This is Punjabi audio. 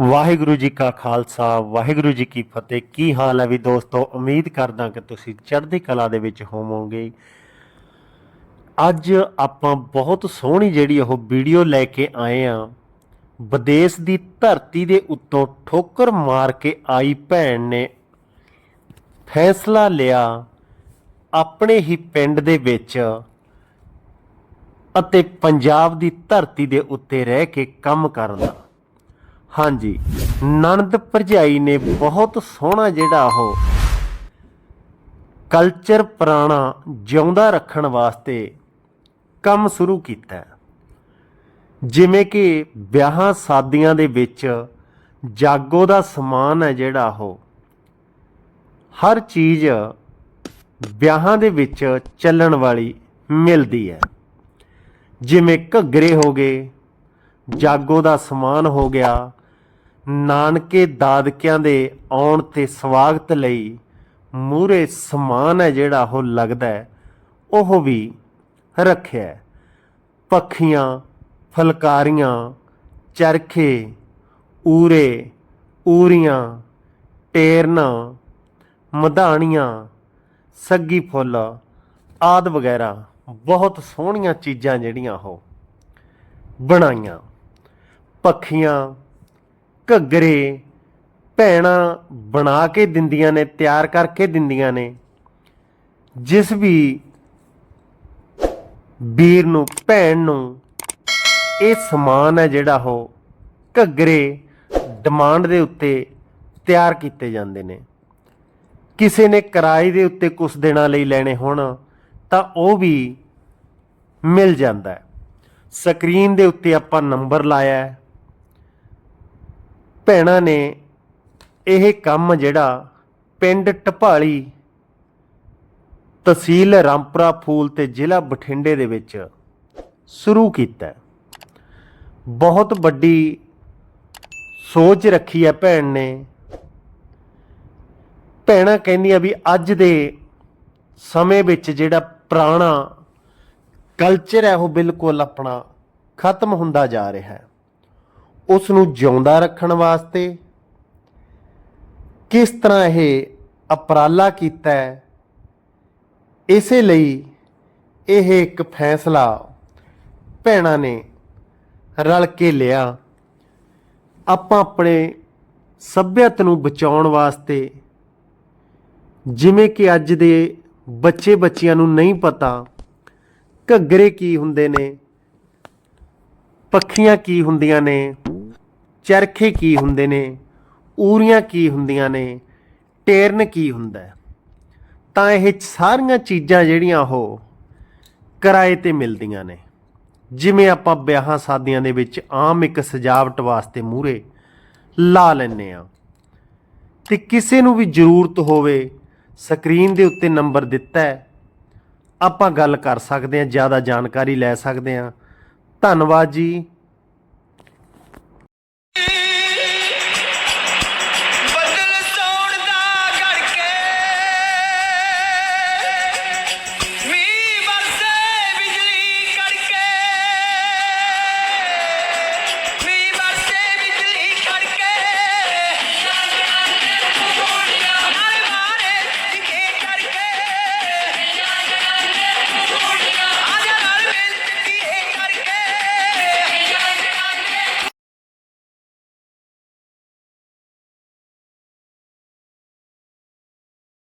ਵਾਹਿਗੁਰੂ ਜੀ ਕਾ ਖਾਲਸਾ, ਵਾਹਿਗੁਰੂ ਜੀ ਕੀ ਫਤਿਹ। ਕੀ ਹਾਲ ਹੈ ਵੀ ਦੋਸਤੋ? ਉਮੀਦ ਕਰਦਾ ਕਿ ਤੁਸੀਂ ਚੜ੍ਹਦੀ ਕਲਾ ਦੇ ਵਿੱਚ ਹੋਵੋਗੇ। ਅੱਜ ਆਪਾਂ ਬਹੁਤ ਸੋਹਣੀ ਜਿਹੜੀ ਉਹ ਵੀਡੀਓ ਲੈ ਕੇ ਆਏ ਆ ਵਿਦੇਸ਼ ਦੀ ਧਰਤੀ ਦੇ ਉੱਤੋਂ ਠੋਕਰ ਮਾਰ ਕੇ ਆਈ ਭੈਣ ਨੇ ਫੈਸਲਾ ਲਿਆ ਆਪਣੇ ਹੀ ਪਿੰਡ ਦੇ ਵਿੱਚ ਅਤੇ ਪੰਜਾਬ ਦੀ ਧਰਤੀ ਦੇ ਉੱਤੇ ਰਹਿ ਕੇ ਕੰਮ ਕਰਨ ਦਾ। ਹਾਂਜੀ, ਨਣਦ ਭਰਜਾਈ ਨੇ ਬਹੁਤ ਸੋਹਣਾ ਜਿਹੜਾ ਉਹ ਕਲਚਰ ਪੁਰਾਣਾ ਜਿਉਂਦਾ ਰੱਖਣ ਵਾਸਤੇ ਕੰਮ ਸ਼ੁਰੂ ਕੀਤਾ ਜਿਵੇਂ ਕਿ ਵਿਆਹਾਂ ਸ਼ਾਦੀਆਂ ਦੇ ਵਿੱਚ ਜਾਗੋ ਦਾ ਸਮਾਨ ਹੈ ਜਿਹੜਾ ਉਹ, ਹਰ ਚੀਜ਼ ਵਿਆਹਾਂ ਦੇ ਵਿੱਚ ਚੱਲਣ ਵਾਲੀ ਮਿਲਦੀ ਹੈ। ਜਿਵੇਂ ਘੱਗਰੇ ਹੋ ਗਏ, ਜਾਗੋ ਦਾ ਸਮਾਨ ਹੋ ਗਿਆ ਨਾਨਕੇ ਦਾਦਕਿਆਂ ਦੇ ਆਉਣ ਤੇ ਸਵਾਗਤ ਲਈ ਮੂਰੇ ਸਮਾਨ ਹੈ ਜਿਹੜਾ ਉਹ ਲੱਗਦਾ ਉਹ ਵੀ ਰੱਖਿਆ ਪੱਖੀਆਂ, ਫਲਕਾਰੀਆਂ, ਚਰਖੇ, ਊਰੇ, ਊਰੀਆਂ, ਟੇਰਨਾ, ਮਧਾਣੀਆਂ, ਸੱਗੀ ਫੁੱਲ, ਆਦ ਵਗੈਰਾ, ਬਹੁਤ ਸੋਹਣੀਆਂ ਚੀਜ਼ਾਂ ਜਿਹੜੀਆਂ ਉਹ ਬਣਾਈਆਂ। ਪੱਖੀਆਂ ਘੱਗਰੇ ਭੈਣਾਂ ਬਣਾ ਕੇ ਦਿੰਦੀਆਂ ਨੇ, ਤਿਆਰ ਕਰਕੇ ਦਿੰਦੀਆਂ ਨੇ। ਜਿਸ ਵੀ ਵੀਰ ਨੂੰ, ਭੈਣ ਨੂੰ ਇਹ ਸਮਾਨ ਹੈ ਜਿਹੜਾ ਉਹ ਘੱਗਰੇ ਡਿਮਾਂਡ ਦੇ ਉੱਤੇ ਤਿਆਰ ਕੀਤੇ ਜਾਂਦੇ ਨੇ। ਕਿਸੇ ਨੇ ਕਿਰਾਏ ਦੇ ਉੱਤੇ ਕੁਝ ਦਿਨਾਂ ਲਈ ਲੈਣੇ ਹੋਣ, ਤਾਂ ਉਹ ਵੀ ਮਿਲ ਜਾਂਦਾ ਹੈ। ਸਕਰੀਨ ਦੇ ਉੱਤੇ ਆਪਾਂ ਨੰਬਰ ਲਾਇਆ ਹੈ। ਭੈਣਾਂ ਨੇ ਇਹ ਕੰਮ ਜਿਹੜਾ ਪਿੰਡ ਢਪਾਲੀ ਤਹਿਸੀਲ ਰਾਮਪੁਰਾ ਫੂਲ ਤੇ ਜ਼ਿਲ੍ਹਾ ਬਠਿੰਡੇ ਦੇ ਵਿੱਚ ਸ਼ੁਰੂ ਕੀਤਾ ਬਹੁਤ ਵੱਡੀ ਸੋਚ ਰੱਖੀ ਹੈ ਭੈਣ ਨੇ। ਭੈਣਾਂ ਕਹਿੰਦੀਆਂ ਵੀ ਅੱਜ ਦੇ ਸਮੇਂ ਵਿੱਚ ਜਿਹੜਾ ਪੁਰਾਣਾ ਕਲਚਰ ਹੈ ਉਹ ਬਿਲਕੁਲ ਆਪਣਾ ਖਤਮ ਹੁੰਦਾ ਜਾ ਰਿਹਾ ਹੈ। ਉਸ ਨੂੰ ਜਿਉਂਦਾ ਰੱਖਣ ਵਾਸਤੇ? ਕਿਸ ਤਰ੍ਹਾਂ ਇਹ ਅਪਰਾਲਾ ਕੀਤਾ ਹੈ? ਇਸੇ ਲਈ ਇਹ ਇੱਕ ਫੈਸਲਾ ਭੈਣਾਂ ਨੇ ਰਲ ਕੇ ਲਿਆ। ਆਪਾਂ ਆਪਣੇ ਸੱਭਿਅਤ ਨੂੰ ਬਚਾਉਣ ਵਾਸਤੇ, ਜਿਵੇਂ ਕਿ ਅੱਜ ਦੇ ਬੱਚੇ ਬੱਚਿਆਂ ਨੂੰ ਨਹੀਂ ਪਤਾ, ਘੱਗਰੇ ਕੀ ਹੁੰਦੇ ਨੇ, ਪੱਖੀਆਂ ਕੀ ਹੁੰਦੀਆਂ ਨੇ ਚਰਖੇ ਕੀ ਹੁੰਦੇ ਨੇ? ਊਰੀਆਂ ਕੀ ਹੁੰਦੀਆਂ ਨੇ? ਟੇਰਨ ਕੀ ਹੁੰਦਾ ਤਾਂ ਇਹ ਸਾਰੀਆਂ ਚੀਜ਼ਾਂ ਜਿਹੜੀਆਂ ਉਹ ਕਿਰਾਏ ਤੇ ਮਿਲਦੀਆਂ ਨੇ। ਜਿਵੇਂ ਆਪਾਂ ਵਿਆਹਾਂ ਸ਼ਾਦੀਆਂ ਦੇ ਵਿੱਚ ਆਮ ਇੱਕ ਸਜਾਵਟ ਵਾਸਤੇ ਮੂਰੇ ਲਾ ਲੈਨੇ ਆ ਤੇ ਕਿਸੇ ਨੂੰ ਵੀ ਜ਼ਰੂਰਤ ਹੋਵੇ, ਸਕਰੀਨ ਦੇ ਉੱਤੇ ਨੰਬਰ ਦਿੱਤਾ ਹੈ। ਆਪਾਂ ਗੱਲ ਕਰ ਸਕਦੇ ਹਾਂ, ਜ਼ਿਆਦਾ ਜਾਣਕਾਰੀ ਲੈ ਸਕਦੇ ਹਾਂ। ਧੰਨਵਾਦ ਜੀ।